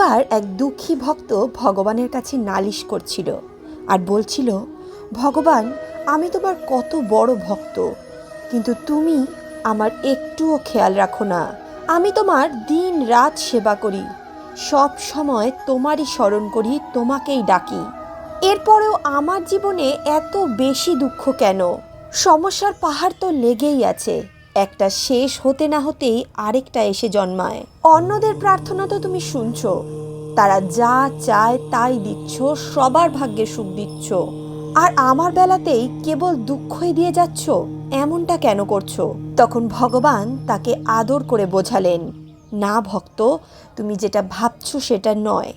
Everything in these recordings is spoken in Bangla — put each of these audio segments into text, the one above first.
একবার এক দুঃখী ভক্ত ভগবানের কাছে নালিশ করছিল আর বলছিল, ভগবান, আমি তোমার কত বড় ভক্ত, কিন্তু তুমি আমার একটুও খেয়াল রাখো না। আমি তোমার দিন রাত সেবা করি, সব সময় তোমারই স্মরণ করি, তোমাকেই ডাকি। এরপরেও আমার জীবনে এত বেশি দুঃখ কেন? সমস্যার পাহাড় তো লেগেই আছে। একটা শেষ হতে না হতেই আরেকটা এসে জন্মায়। অন্যদের প্রার্থনা তো তুমি শুনছো। তারা যা চায় তাই দিচ্ছ, সবার ভাগ্যে সুখ দিচ্ছ। আর আমার বেলাতেই কেবল দুঃখই দিয়ে যাচ্ছ, এমনটা কেন করছ? তখন ভগবান তাকে আদর করে বোঝালেন, না ভক্ত, তুমি যেটা ভাবছ সেটা নয়।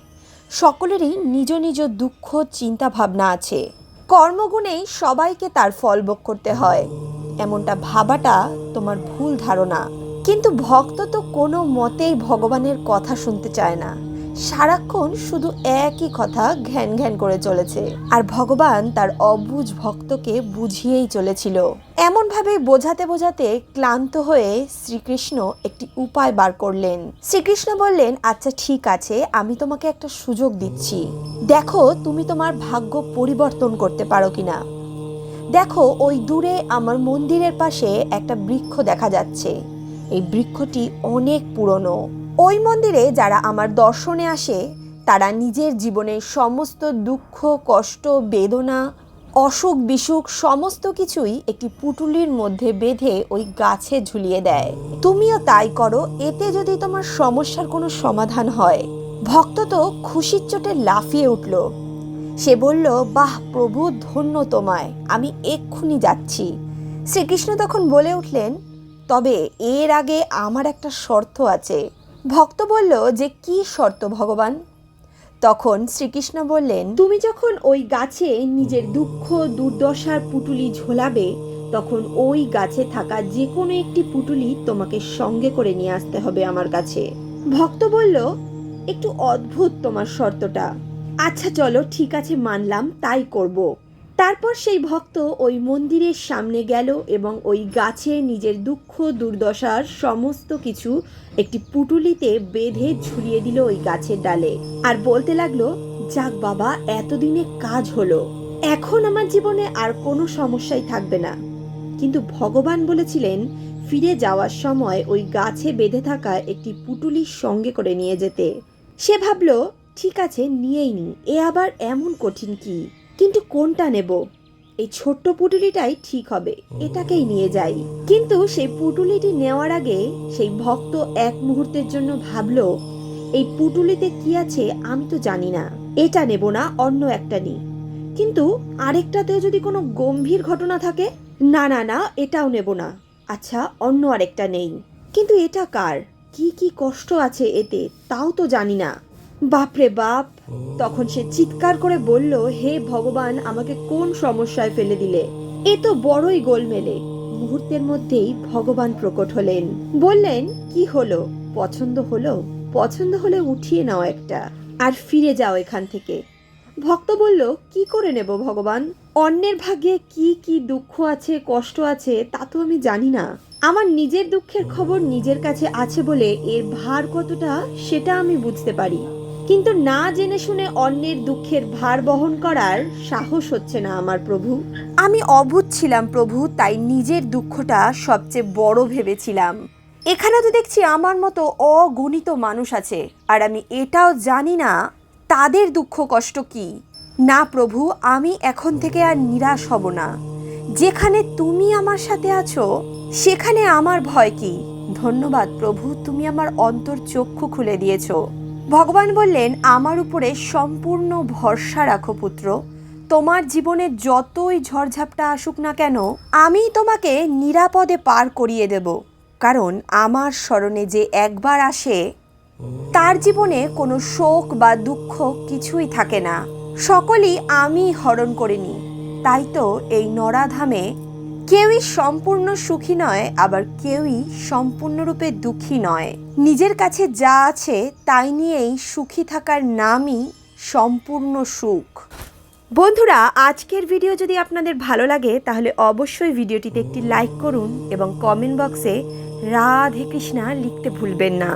সকলেরই নিজ নিজ দুঃখ, চিন্তা ভাবনা আছে। কর্মগুণেই সবাইকে তার ফল ভোগ করতে হয়। এমনটা ভাবাটা তোমার ভুল ধারণা। কিন্তু ভক্ত তো কোনো মতেই ভগবানের কথা শুনতে চায় না। সারাক্ষণ শুধু একই কথা ঘ্যান ঘ্যান করে চলেছে। আর ভগবান তার অবুজ ভক্তকে বুঝিয়েই চলেছিল। এমনভাবে বোঝাতে বোঝাতে ক্লান্ত হয়ে শ্রীকৃষ্ণ একটি উপায় বার করলেন। শ্রীকৃষ্ণ বললেন আচ্ছা ঠিক আছে, আমি তোমাকে একটা সুযোগ দিচ্ছি। দেখো, তুমি তোমার ভাগ্য পরিবর্তন করতে পারো কিনা। দেখো, ওই দূরে আমার মন্দিরের পাশে একটা বৃক্ষ দেখা যাচ্ছে। এই বৃক্ষটি অনেক পুরনো। ওই মন্দিরে যারা আমার দর্শনে আসে, তারা নিজের জীবনের সমস্ত দুঃখ, কষ্ট, বেদনা, অসুখ, বিসুখ, সমস্ত কিছুই একটি পুটুলির মধ্যে বেঁধে ওই গাছে ঝুলিয়ে দেয়। তুমিও তাই করো, এতে যদি তোমার সমস্যার কোনো সমাধান হয়। ভক্ত তো খুশির চোটে লাফিয়ে উঠল। সে বলল, বাহ, প্রভু ধন্য তোমায়, আমি এক্ষুনি যাচ্ছি। শ্রীকৃষ্ণ তখন বলে উঠলেন, তবে এর আগে আমার একটা শর্ত আছে। ভক্ত বলল, যে কি শর্ত, ভগবান? তখন শ্রীকৃষ্ণ বললেন, তুমি যখন ওই গাছে নিজের দুঃখ, দুর্দশার পুটুলি ঝোলাবে, তখন ওই গাছে থাকা যে কোনো একটি পুটুলি তোমাকে সঙ্গে করে নিয়ে আসতে হবে আমার কাছে। ভক্ত বলল, একটু অদ্ভুত তোমার শর্তটা। আচ্ছা চলো, ঠিক আছে, মানলাম, তাই করব। তারপর সেই ভক্ত ওই মন্দিরের সামনে গেল এবং ওই গাছে নিজের দুঃখ, দুর্দশার সমস্ত কিছু একটি পুটুলিতে বেঁধে ঝুলিয়ে দিল ওই গাছের ডালে। আর বলতে লাগল, যাক বাবা, এতদিনে কাজ হলো। এখন আমার জীবনে আর কোনো সমস্যাই থাকবে না। কিন্তু ভগবান বলেছিলেন, ফিরে যাওয়ার সময় ওই গাছে বেঁধে থাকা একটি পুটুলির সঙ্গে করে নিয়ে যেতে। সে ভাবলো ঠিক আছে, নিয়েই নি। এ আবার এমন কঠিন কি? কিন্তু কোনটা নেব? এই ছোট্ট পুটুলিটাই ঠিক হবে, এটাকেই নিয়ে যাই। কিন্তু সেই পুটুলিটি নেওয়ার আগে সেই ভক্ত এক মুহূর্তের জন্য ভাবল, এই পুটুলিতে কি আছে আমি তো জানি না, এটা নেব না, অন্য একটা নিই কিন্তু আরেকটাতেও যদি কোনো গম্ভীর ঘটনা থাকে, না না না, এটাও নেব না। আচ্ছা অন্য আরেকটা নেই। কিন্তু এটা কার? কি কি কষ্ট আছে এতে, তাও তো জানি না। বাপরে বাপ। তখন সে চিৎকার করে বলল হে ভগবান আমাকে কোন সমস্যায় ফেলে দিলে? এ তো বড়ই গোলমেলে। মুহূর্তের মধ্যেই ভগবান প্রকট হলেন। বললেন কি হলো? পছন্দ হলো? পছন্দ হলে উঠিয়ে নাও একটা আর ফিরে যাও এখান থেকে। ভক্ত বলল কি করে নেব ভগবান? অন্যের ভাগ্যে কি কি দুঃখ আছে কষ্ট আছে তা তো আমি জানি না। আমার নিজের দুঃখের খবর নিজের কাছে আছে বলে এর ভার কতটা সেটা আমি বুঝতে পারি। কিন্তু না জেনে শুনে অন্যের দুঃখের ভার বহন করার সাহস হচ্ছে না আমার প্রভু। আমি অবুধ ছিলাম প্রভু, তাই নিজের দুঃখটা সবচেয়ে বড় ভেবেছিলাম। এখানে তো দেখছি আমার মতো অগণিত মানুষ আছে, আর আমি এটাও জানি না তাদের দুঃখ কষ্ট কি। না প্রভু, আমি এখন থেকে আর নিরাশ হব না। যেখানে তুমি আমার সাথে আছো, সেখানে আমার ভয় কি? ধন্যবাদ প্রভু, তুমি আমার অন্তর চক্ষু খুলে দিয়েছ। ভগবান বললেন, আমার উপরে সম্পূর্ণ ভরসা রাখো পুত্র। তোমার জীবনে যতই ঝড়ঝাপটা আসুক না কেন, আমি তোমাকে নিরাপদে পার করিয়ে দেব। কারণ আমার স্মরণে যে একবার আসে, তার জীবনে কোনো শোক বা দুঃখ কিছুই থাকে না। সকলই আমি হরণ করে নিই তাই তো এই নরাধামে কেউই সম্পূর্ণ সুখী নয়, আবার কেউই সম্পূর্ণরূপে দুঃখী নয়। নিজের কাছে যা আছে, তাই নিয়েই সুখী থাকার নামই সম্পূর্ণ সুখ। বন্ধুরা, আজকের ভিডিও যদি আপনাদের ভালো লাগে, তাহলে অবশ্যই ভিডিওটিতে একটি লাইক করুন এবং কমেন্ট বক্সে রাধে কৃষ্ণা লিখতে ভুলবেন না।